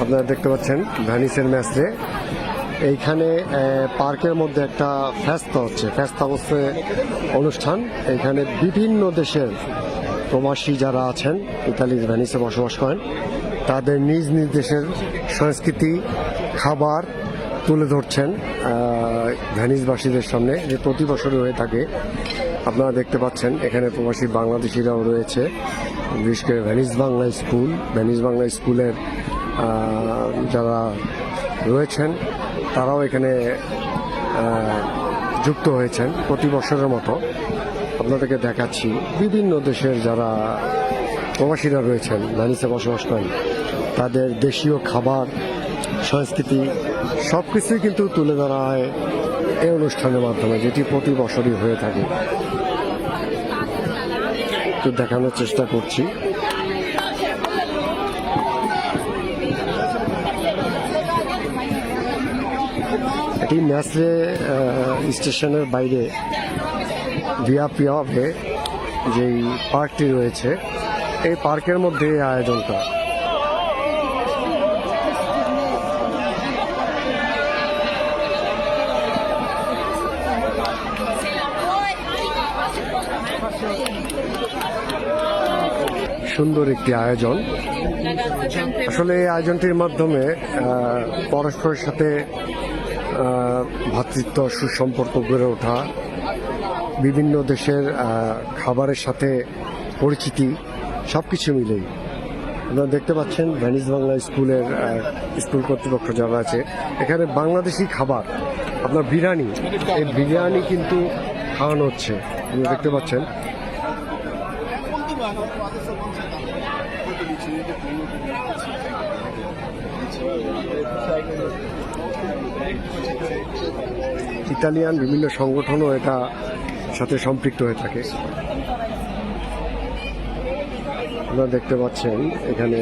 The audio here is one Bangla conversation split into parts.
আপনারা দেখতে পাচ্ছেন ভ্যানিসের ম্যাচে। এইখানে পার্কের মধ্যে একটা ফেস্তা হচ্ছে। ফেস্তা হচ্ছে অনুষ্ঠান। এখানে বিভিন্ন দেশের প্রবাসী যারা আছেন, ইতালির ভ্যানিসে বসবাস করেন, তাদের নিজ নিজ দেশের সংস্কৃতি, খাবার তুলে ধরছেন ভ্যানিসবাসীদের সামনে। যে প্রতি বছরই হয়ে থাকে আপনারা দেখতে পাচ্ছেন, এখানে প্রবাসী বাংলাদেশিরাও রয়েছে, বিশেষ করে Venice Bangla school. Venice Bangla স্কুলের যারা রয়েছেন, তারাও এখানে যুক্ত হয়েছেন প্রতি বছরের মতো। আপনাদেরকে দেখাচ্ছি বিভিন্ন দেশের যারা প্রবাসীরা রয়েছেন, ভ্যানিসে বসবাস করেন, তাদের দেশীয় খাবার, সংস্কৃতি সব কিছুই কিন্তু তুলে ধরা হয় এই অনুষ্ঠানের মাধ্যমে যেটি প্রতি বছরই হয়ে থাকে। একটু দেখানোর চেষ্টা করছি। এটি ন্যাসরে স্টেশনের বাইরে ভিয়া পিয়াভে যেই পার্কটি রয়েছে, এই পার্কের মধ্যে আয়োজনটা। সুন্দর একটি আয়োজন। আসলে এই আয়োজনটির মাধ্যমে পরস্পরের সাথে আহ, ভ্রাতৃত্ব সুসম্পর্ক গড়ে ওঠা বিভিন্ন দেশের খাবারের সাথে পরিচিতি সব কিছু মিলেই। আপনারা দেখতে পাচ্ছেন ভ্যানিস বাংলা স্কুলের স্কুল কর্তৃপক্ষ যারা আছে এখানে বাংলাদেশি খাবার আপনার বিরিয়ানি এই বিরিয়ানি কিন্তু খাওয়ানো হচ্ছে। আপনারা দেখতে পাচ্ছেন। ইতালিয়ান বিভিন্ন সংগঠনও এটা সাথে সম্পৃক্ত হয়ে থাকে। আপনারা দেখতে পাচ্ছেন এখানে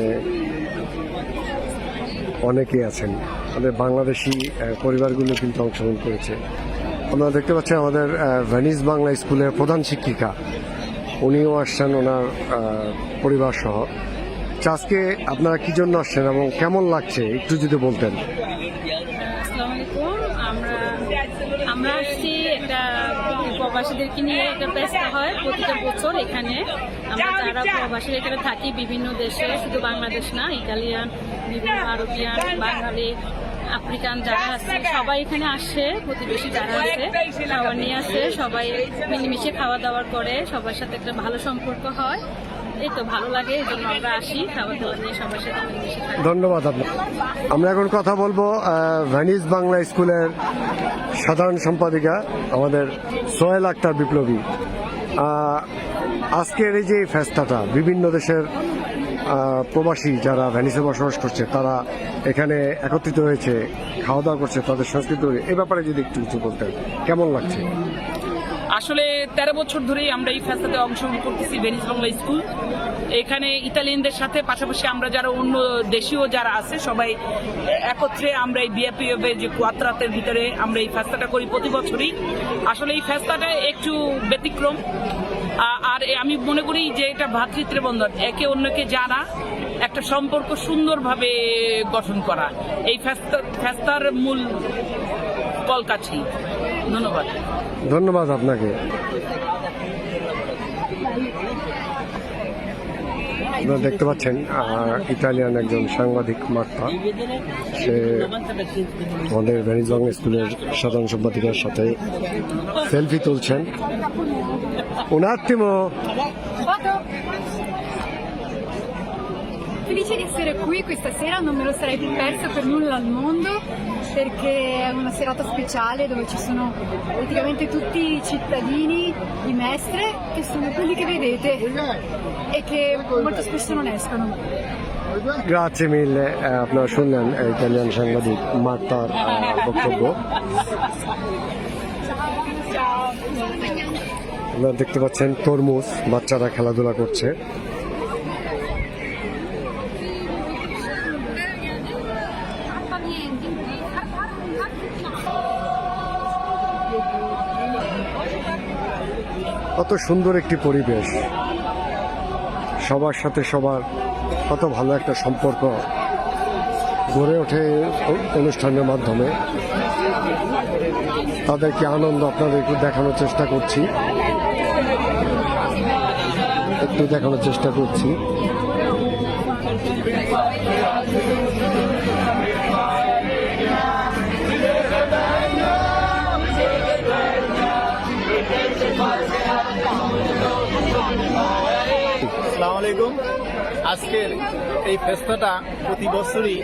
অনেকেই আছেন। আমাদের বাংলাদেশি পরিবারগুলো কিন্তু অংশগ্রহণ করেছে। আপনারা দেখতে পাচ্ছেন আমাদের আহ, ভ্যানিস বাংলা স্কুলের প্রধান শিক্ষিকা। উনিও আসছেন ওনার পরিবার সহ। আচ্ছা, আজকে আপনারা কি জন্য আসছেন এবং কেমন লাগছে একটু যদি বলতেন? আমরা আসছি একটা প্রবাসীদেরকে নিয়ে একটা ব্যস্ত হয় প্রতিটা বছর এখানে। আমরা যারা প্রবাসী এখানে থাকি বিভিন্ন দেশে শুধু বাংলাদেশ না ইতালিয়ান বিভিন্ন আরবিয়ান বাঙালি আফ্রিকান যারা আছে, সবাই এখানে আসে, প্রতিবেশী যারা আছে, খাবার নিয়ে আসে, সবাই মিলেমিশে খাওয়া দাওয়া করে, সবার সাথে একটা ভালো সম্পর্ক হয়। এই তো ভালো লাগে ধন্যবাদ আপনার আমরা এখন কথা বলব ভ্যানিস বাংলা স্কুলের সাধারণ সম্পাদিকা, আমাদের সোহেল আক্তার বিপ্লবী। আজকের এই যে ফেস্তাটা, বিভিন্ন দেশের প্রবাসী যারা ভ্যানিসে বসবাস করছে, তারা এখানে একত্রিত হয়েছে খাওয়া দাওয়া করছে, তাদের সংস্কৃতি এ ব্যাপারে যদি একটু কিছু বলতেন, কেমন লাগছে? আসলে তেরো বছর ধরেই আমরা এই ফ্যাসাতে অংশগ্রহণ করতেছি ভেনিস বাংলা স্কুল। এখানে ইতালিয়ানদের সাথে, পাশাপাশি আমরা যারা অন্য দেশীয় যারা আছে, সবাই একত্রে আমরা এই বিএপিএফ এর যে কোয়াত্রাতের ভিতরে আমরা এই ফেস্তাটা করি প্রতি বছরই। আসলে এই ফেস্তাটা একটু ব্যতিক্রম। আর আমি মনে করি যে এটা ভাতৃত্বের বন্ধন একে অন্যকে জানা, একটা সম্পর্ক সুন্দরভাবে গঠন করা। এই ফেস্তা ফেস্তার মূল কলকাছি ধন্যবাদ। ধন্যবাদ আপনাকে। আপনারা দেখতে পাচ্ছেন ইটালিয়ান একজন সাংবাদিক মার্তা সে আমাদের ভ্যানিজং স্কুলের সাধারণ সম্পাদিকার সাথে সেলফি তুলছেন। Un attimo, Felice di essere qui questa sera, non me lo sarei più persa per nulla al mondo perché è una serata speciale dove ci sono praticamente tutti i cittadini di Mestre che sono quelli che vedete e che molto spesso non escono. grazie mille আহ, আপনারা শুনলেন এই ইতালিয়ান সাংবাদিক মার্তার আহ, বক্তব্য আপনারা দেখতে পাচ্ছেন তরমুজ বাচ্চারা খেলাধুলা করছে কত সুন্দর একটি পরিবেশ। সবার সাথে সবার কত ভালো একটা সম্পর্ক গড়ে ওঠে অনুষ্ঠানের মাধ্যমে। তাদেরকে আনন্দ আপনাদের একটু দেখানোর চেষ্টা করছি। একটু দেখানোর চেষ্টা করছি। আলাইকুম আজকের এই ফেস্তাটা প্রতি বছরই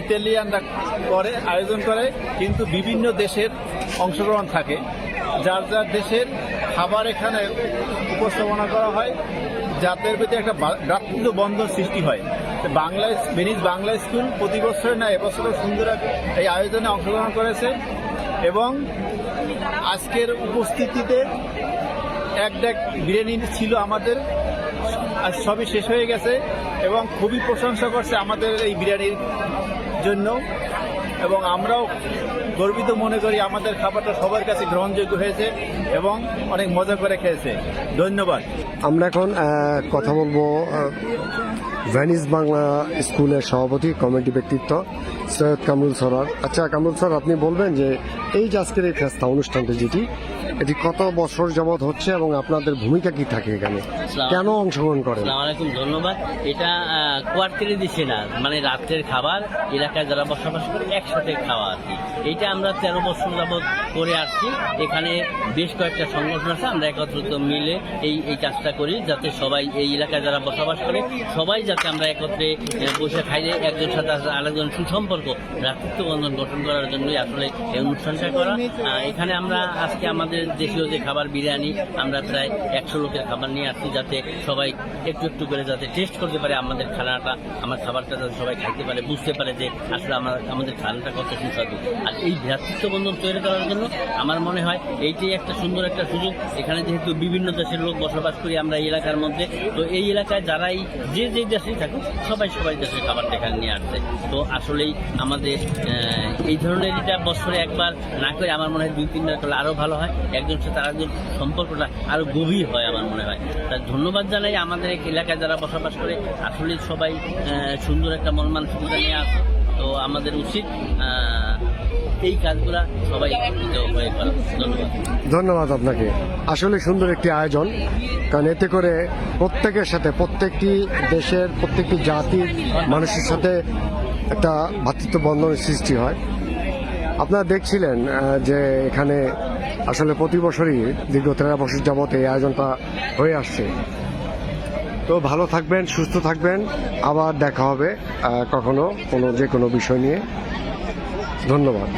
ইতালিয়ানরা করে, আয়োজন করে, কিন্তু বিভিন্ন দেশের অংশগ্রহণ থাকে। যার যার দেশের খাবার এখানে উপস্থাপনা করা হয়, যাদের প্রতি একটা ভ্রাতৃত্ব বন্ধন সৃষ্টি হয়। বাংলা ভেনিস বাংলা স্কুল প্রতি বছর না, এবছরও সুন্দর এই আয়োজনে অংশগ্রহণ করেছে। এবং আজকের উপস্থিতিতে এক ডেক বিরিয়ানি ছিল আমাদের। আর সবই শেষ হয়ে গেছে এবং খুবই প্রশংসা করছে আমাদের এই বিরিয়ানির জন্য। এবং আমরাও গর্বিত মনে করি আমাদের খাবারটা সবার কাছে গ্রহণযোগ্য হয়েছে এবং অনেক মজা করে খেয়েছে। ধন্যবাদ। আমরা এখন কথা বলব ভ্যানিস বাংলা স্কুলের সভাপতি, কমিটি ব্যক্তিত্ব সৈয়দ কামরুল সরার আচ্ছা কামরুল স্যার আপনি বলবেন যে এই যে আজকের এই ফেস্তা অনুষ্ঠানটি যেটি এটি কত বছর যাবৎ হচ্ছে এবং আপনাদের ভূমিকা কি থাকে এখানে? কেন অংশগ্রহণ করেন? আলাইকুম ধন্যবাদ। এটা কোয়ার্টারে দিচ্ছে না মানে রাত্রের খাবার এলাকায় যারা বসবাস করে একসাথে খাওয়া আর কি। এইটা আমরা তেরো বছর যাবৎ করে আসছি। এখানে বেশ কয়েকটা সংগঠন আছে আমরা একত্রিত মিলে এই এই কাজটা করি যাতে সবাই এই এলাকায় যারা বসবাস করে সবাই যাতে আমরা একত্রে বসে খাইলে একজন সাথে আরেকজন সুসম্পর্ক ভ্রাতৃত্ব বন্ধন গঠন করার জন্যই আসলে এই অনুষ্ঠানটা করা। এখানে আমরা আজকে আমাদের দেশীয় যে খাবার বিরিয়ানি, আমরা প্রায় একশো লোকের খাবার নিয়ে আসছি যাতে সবাই একটু একটু করে যাতে টেস্ট করতে পারে আমাদের খানাটা, আমার খাবারটা যাতে সবাই খাইতে পারে, বুঝতে পারে যে আসলে আমার, আমাদের খানাটা কত সুস্বাদু। আর এই ভ্রাতৃত্ব বন্ধন তৈরি করার জন্য আমার মনে হয় এইটাই একটা সুন্দর একটা সুযোগ। এখানে যেহেতু বিভিন্ন দেশের লোক বসবাস করি আমরা এই এলাকার মধ্যে, তো এই এলাকায় যারাই যে যে দেশেই থাকুক, সবাই সবাই দেশের খাবারটা এখানে নিয়ে আসছে তো আসলেই আমাদের এই ধরনের এটা বছরে একবার না করে আমার মনে হয় দুই তিনবার করলে আরও ভালো হয়। একজন সাথে আরেকজন সম্পর্কটা আরও গভীর হয় আমার মনে হয়। তাই ধন্যবাদ জানাই আমাদের এলাকায় যারা বসবাস করে। আসলে সবাই সুন্দর একটা মন মানসিকতা নিয়ে আসে তো আমাদের উচিত এই কাজগুলা সবাই ধন্যবাদ আপনাকে। আসলে সুন্দর একটি আয়োজন, কারণ এতে করে প্রত্যেকের সাথে, প্রত্যেকটি দেশের, প্রত্যেকটি জাতির মানুষের সাথে একটা ভাতৃত্ব বন্ধনের সৃষ্টি হয়। আপনারা দেখছিলেন যে এখানে আসলে প্রতি বছরই দীর্ঘ তেরো বছর যাবৎ এই আয়োজনটা হয়ে আসছে। তো ভালো থাকবেন, সুস্থ থাকবেন। আবার দেখা হবে কখনো কোনো যে কোনো বিষয় নিয়ে। ধন্যবাদ।